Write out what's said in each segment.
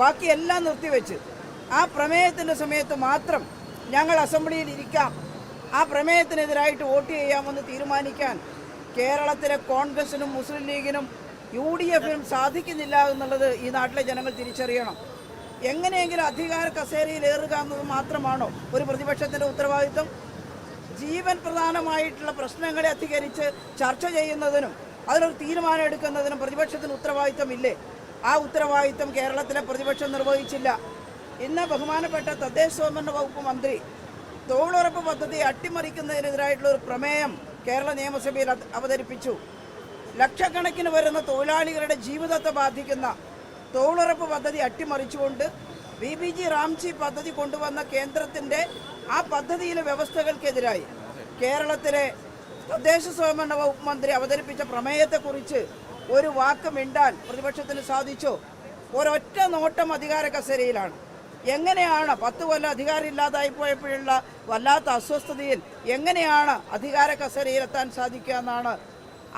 ബാക്കി എല്ലാം നിർത്തിവെച്ച്. ആ പ്രമേയത്തിന്റെ സമയത്ത് മാത്രം ഞങ്ങൾ അസംബ്ലിയിൽ ഇരിക്കാം. ആ പ്രമേയത്തിനെതിരായിട്ട് വോട്ട് ചെയ്യാമെന്ന് തീരുമാനിക്കാൻ കേരളത്തിലെ കോൺഗ്രസിനും മുസ്ലിം ലീഗിനും യു ഡി എഫിനും സാധിക്കുന്നില്ല എന്നുള്ളത് ഈ നാട്ടിലെ ജനങ്ങൾ തിരിച്ചറിയണം. എങ്ങനെയെങ്കിലും അധികാര കസേരയിൽ ഏറുക എന്നത് മാത്രമാണോ ഒരു പ്രതിപക്ഷത്തിന്റെ ഉത്തരവാദിത്വം? ജീവൻ പ്രധാനമായിട്ടുള്ള പ്രശ്നങ്ങളെ അധികരിച്ച് ചർച്ച ചെയ്യുന്നതിനും അതിനൊരു തീരുമാനം എടുക്കുന്നതിനും പ്രതിപക്ഷത്തിന് ഉത്തരവാദിത്തമില്ലേ ആ ഉത്തരവാദിത്തം കേരളത്തിലെ പ്രതിപക്ഷം നിർവഹിച്ചില്ല. ഇന്ന് ബഹുമാനപ്പെട്ട തദ്ദേശ സ്വയംഭരണ വകുപ്പ് മന്ത്രി തൊഴിലുറപ്പ് പദ്ധതി അട്ടിമറിക്കുന്നതിനെതിരായിട്ടുള്ള ഒരു പ്രമേയം കേരള നിയമസഭയിൽ അവതരിപ്പിച്ചു. ലക്ഷക്കണക്കിന് വരുന്ന തൊഴിലാളികളുടെ ജീവിതത്തെ ബാധിക്കുന്ന തൊഴിലുറപ്പ് പദ്ധതി അട്ടിമറിച്ചുകൊണ്ട് ബി ബി ജി റാംചി പദ്ധതി കൊണ്ടുവന്ന കേന്ദ്രത്തിന്റെ ആ പദ്ധതിയിലെ വ്യവസ്ഥകൾക്കെതിരായി കേരളത്തിലെ തദ്ദേശ സ്വയംഭരണ വകുപ്പ് മന്ത്രി അവതരിപ്പിച്ച പ്രമേയത്തെക്കുറിച്ച് ഒരു വാക്ക് മിണ്ടാൻ പ്രതിപക്ഷത്തിന് സാധിച്ചോ? ഒരൊറ്റ നോട്ടം അധികാര കസേരയിലാണ്. എങ്ങനെയാണ് പത്ത് കൊല്ലം അധികാരം ഇല്ലാതായി പോയപ്പോഴുള്ള വല്ലാത്ത അസ്വസ്ഥതയിൽ എങ്ങനെയാണ് അധികാര കസേരയിലെത്താൻ സാധിക്കുക എന്നാണ്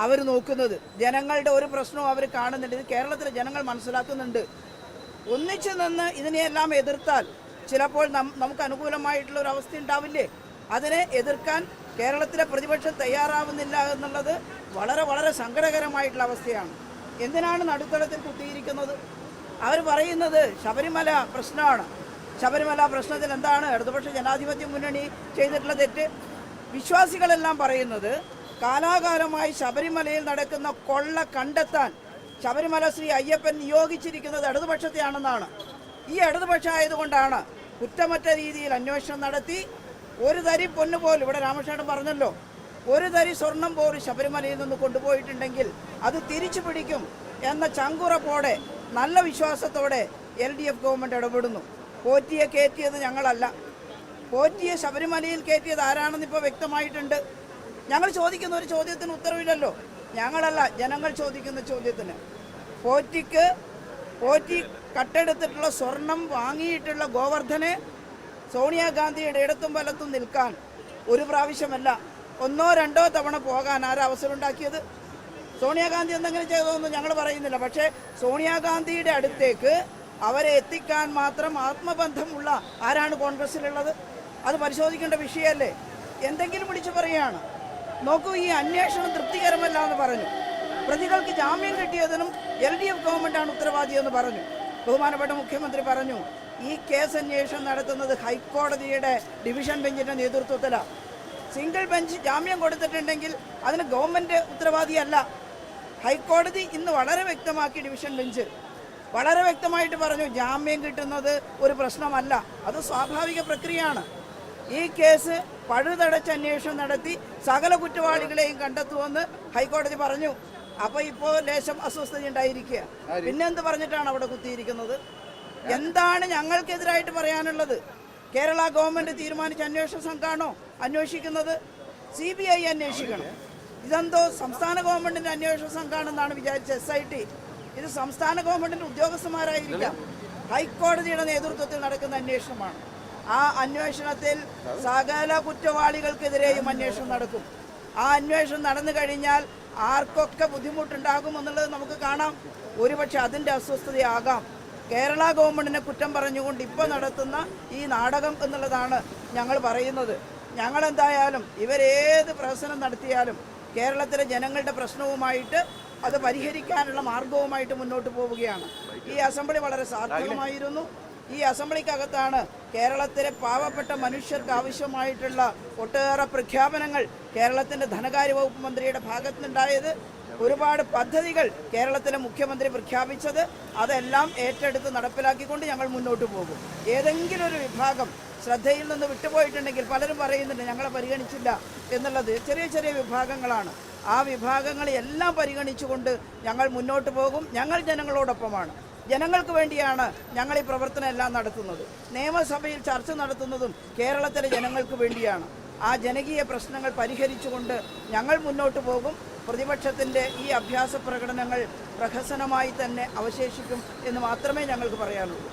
അവർ നോക്കുന്നത്. ജനങ്ങളുടെ ഒരു പ്രശ്നവും അവർ കാണുന്നുണ്ട്. ഇത് കേരളത്തിലെ ജനങ്ങൾ മനസ്സിലാക്കുന്നുണ്ട്. ഒന്നിച്ചു നിന്ന് ഇതിനെയെല്ലാം എതിർത്താൽ ചിലപ്പോൾ നമുക്ക് അനുകൂലമായിട്ടുള്ള ഒരു അവസ്ഥ ഉണ്ടാവില്ലേ? അതിനെ എതിർക്കാൻ കേരളത്തിലെ പ്രതിപക്ഷം തയ്യാറാവുന്നില്ല എന്നുള്ളത് വളരെ വളരെ സങ്കടകരമായിട്ടുള്ള അവസ്ഥയാണ്. എന്തിനാണ് നടുത്തളത്തിൽ കുത്തിയിരിക്കുന്നത്? അവർ പറയുന്നത് ശബരിമല പ്രശ്നമാണ്. ശബരിമല പ്രശ്നത്തിൽ എന്താണ് ഇടതുപക്ഷ ജനാധിപത്യ മുന്നണി ചെയ്തിട്ടുള്ള തെറ്റ്? വിശ്വാസികളെല്ലാം പറയുന്നത് കാലാകാലമായി ശബരിമലയിൽ നടക്കുന്ന കൊള്ള കണ്ടെത്താൻ ശബരിമല ശ്രീ അയ്യപ്പൻ നിയോഗിച്ചിരിക്കുന്നത് ഇടതുപക്ഷത്തെയാണെന്നാണ്. ഈ ഇടതുപക്ഷം ആയതുകൊണ്ടാണ് കുറ്റമറ്റ രീതിയിൽ അന്വേഷണം നടത്തി ഒരു തരി പൊന്നു പോലും ഇവിടെ രാമകൃഷ്ണൻ പറഞ്ഞല്ലോ ഒരു തരി സ്വർണം പോലും ശബരിമലയിൽ നിന്ന് കൊണ്ടുപോയിട്ടുണ്ടെങ്കിൽ അത് തിരിച്ചു പിടിക്കും എന്ന ചങ്കുറപ്പോടെ നല്ല വിശ്വാസത്തോടെ എൽ ഡി എഫ് ഗവൺമെന്റ് ഇടപെടുന്നു. പോറ്റിയെ കയറ്റിയത് ഞങ്ങളല്ല. പോറ്റിയെ ശബരിമലയിൽ കയറ്റിയത് ആരാണെന്ന് ഇപ്പോൾ വ്യക്തമായിട്ടുണ്ട്. ഞങ്ങൾ ചോദിക്കുന്ന ഒരു ചോദ്യത്തിന് ഉത്തരവില്ലല്ലോ. ഞങ്ങളല്ല ജനങ്ങൾ ചോദിക്കുന്ന ചോദ്യത്തിന്. പോറ്റിക്ക് പോറ്റി കട്ടെടുത്തിട്ടുള്ള സ്വർണം വാങ്ങിയിട്ടുള്ള ഗോവർദ്ധനെ സോണിയാഗാന്ധിയുടെ ഇടത്തും വലത്തും നിൽക്കാൻ ഒരു പ്രാവശ്യമല്ല ഒന്നോ രണ്ടോ തവണ പോകാൻ ആരവസരം ഉണ്ടാക്കിയത് സോണിയാഗാന്ധി എന്തെങ്കിലും ചെയ്തതൊന്നും ഞങ്ങൾ പറയുന്നില്ല. പക്ഷേ സോണിയാഗാന്ധിയുടെ അടുത്തേക്ക് അവരെ എത്തിക്കാൻ മാത്രം ആത്മബന്ധമുള്ള ആരാണ് കോൺഗ്രസ്സിലുള്ളത് അത് പരിശോധിക്കേണ്ട വിഷയമല്ലേ? എന്തെങ്കിലും വിളിച്ചു പറയുകയാണ്. നോക്കൂ ഈ അന്വേഷണം തൃപ്തികരമല്ല എന്ന് പറഞ്ഞു. പ്രതികൾക്ക് ജാമ്യം കിട്ടിയതിനും എൽ ഡി എഫ് ഗവൺമെന്റാണ് ഉത്തരവാദിയെന്ന് പറഞ്ഞു. ബഹുമാനപ്പെട്ട മുഖ്യമന്ത്രി പറഞ്ഞു ഈ കേസ് അന്വേഷണം നടത്തുന്നത് ഹൈക്കോടതിയുടെ ഡിവിഷൻ ബെഞ്ചിന്റെ നേതൃത്വത്തിലാണ്. സിംഗിൾ ബെഞ്ച് ജാമ്യം കൊടുത്തിട്ടുണ്ടെങ്കിൽ അതിന് ഗവൺമെന്റ് ഉത്തരവാദിയല്ല. ഹൈക്കോടതി ഇന്ന് വളരെ വ്യക്തമാക്കി ഡിവിഷൻ ബെഞ്ച്. വളരെ വ്യക്തമായിട്ട് പറഞ്ഞു ജാമ്യം കിട്ടുന്നത് ഒരു പ്രശ്നമല്ല അത് സ്വാഭാവിക പ്രക്രിയയാണ്. ഈ കേസ് പഴുതടച്ച് അന്വേഷണം നടത്തി സകല കുറ്റവാളികളെയും കണ്ടെത്തുമെന്ന് ഹൈക്കോടതി പറഞ്ഞു. അപ്പോൾ ഇപ്പോൾ ലേശം അസ്വസ്ഥത ഉണ്ടായിരിക്കുക പിന്നെന്ത് പറഞ്ഞിട്ടാണ് അവിടെ കുത്തിയിരിക്കുന്നത്? എന്താണ് ഞങ്ങൾക്കെതിരായിട്ട് പറയാനുള്ളത്? കേരള ഗവൺമെന്റ് തീരുമാനിച്ച അന്വേഷണ സംഘമാണോ അന്വേഷിക്കുന്നത് സി ബി ഐ അന്വേഷിക്കണം. ഇതെന്തോ സംസ്ഥാന ഗവൺമെന്റിന്റെ അന്വേഷണ സംഘമാണെന്നാണ് വിചാരിച്ച എസ് ഐ ടി ഇത് സംസ്ഥാന ഗവൺമെന്റിന്റെ ഉദ്യോഗസ്ഥന്മാരായിരിക്കാം. ഹൈക്കോടതിയുടെ നേതൃത്വത്തിൽ നടക്കുന്ന അന്വേഷണമാണ്. ആ അന്വേഷണത്തിൽ സകല കുറ്റവാളികൾക്കെതിരെയും അന്വേഷണം നടക്കും. ആ അന്വേഷണം നടന്നു കഴിഞ്ഞാൽ ആർക്കൊക്കെ ബുദ്ധിമുട്ടുണ്ടാകും എന്നുള്ളത് നമുക്ക് കാണാം. ഒരുപക്ഷെ അതിന്റെ അസ്വസ്ഥതയാകാം. കേരള ഗവൺമെന്റിനെ കുറ്റം പറഞ്ഞുകൊണ്ട് ഇപ്പോൾ നടത്തുന്ന ഈ നാടകം എന്നുള്ളതാണ് ഞങ്ങൾ പറയുന്നത്. ഞങ്ങളെന്തായാലും ഇവരേത് പ്രഹസനം നടത്തിയാലും കേരളത്തിലെ ജനങ്ങളുടെ പ്രശ്നവുമായിട്ട് അത് പരിഹരിക്കാനുള്ള മാർഗവുമായിട്ട് മുന്നോട്ട് പോവുകയാണ്. ഈ അസംബ്ലി വളരെ സാർത്ഥകമായിരുന്നു. ഈ അസംബ്ലിക്കകത്താണ് കേരളത്തിലെ പാവപ്പെട്ട മനുഷ്യർക്ക് ആവശ്യമായിട്ടുള്ള ഒട്ടേറെ പ്രഖ്യാപനങ്ങൾ കേരളത്തിന്റെ ധനകാര്യ വകുപ്പ് മന്ത്രിയുടെ ഭാഗത്തുനിന്നുണ്ടായത്. ഒരുപാട് പദ്ധതികൾ കേരളത്തിലെ മുഖ്യമന്ത്രി പ്രഖ്യാപിച്ചത് അതെല്ലാം ഏറ്റെടുത്ത് നടപ്പിലാക്കിക്കൊണ്ട് ഞങ്ങൾ മുന്നോട്ട് പോകും. ഏതെങ്കിലും ഒരു വിഭാഗം ശ്രദ്ധയിൽ നിന്ന് വിട്ടുപോയിട്ടുണ്ടെങ്കിൽ പലരും പറയുന്നുണ്ട് ഞങ്ങളെ പരിഗണിച്ചില്ല എന്നുള്ളത് ചെറിയ ചെറിയ വിഭാഗങ്ങളാണ്. ആ വിഭാഗങ്ങളെ എല്ലാം പരിഗണിച്ചുകൊണ്ട് ഞങ്ങൾ മുന്നോട്ട് പോകും. ഞങ്ങൾ ജനങ്ങളോടൊപ്പമാണ്. ജനങ്ങൾക്ക് വേണ്ടിയാണ് ഞങ്ങൾ ഈ പ്രവർത്തനം എല്ലാം നടത്തുന്നത്. നിയമസഭയിൽ ചർച്ച നടത്തുന്നതും കേരളത്തിലെ ജനങ്ങൾക്ക് വേണ്ടിയാണ്. ആ ജനകീയ പ്രശ്നങ്ങൾ പരിഹരിച്ചുകൊണ്ട് ഞങ്ങൾ മുന്നോട്ട് പോകും. പ്രതിപക്ഷത്തിന്റെ ഈ അഭ്യാസ പ്രകടനങ്ങൾ പ്രഹസനമായി തന്നെ അവശേഷിക്കും എന്ന് മാത്രമേ ഞങ്ങൾക്ക് പറയാനുള്ളൂ.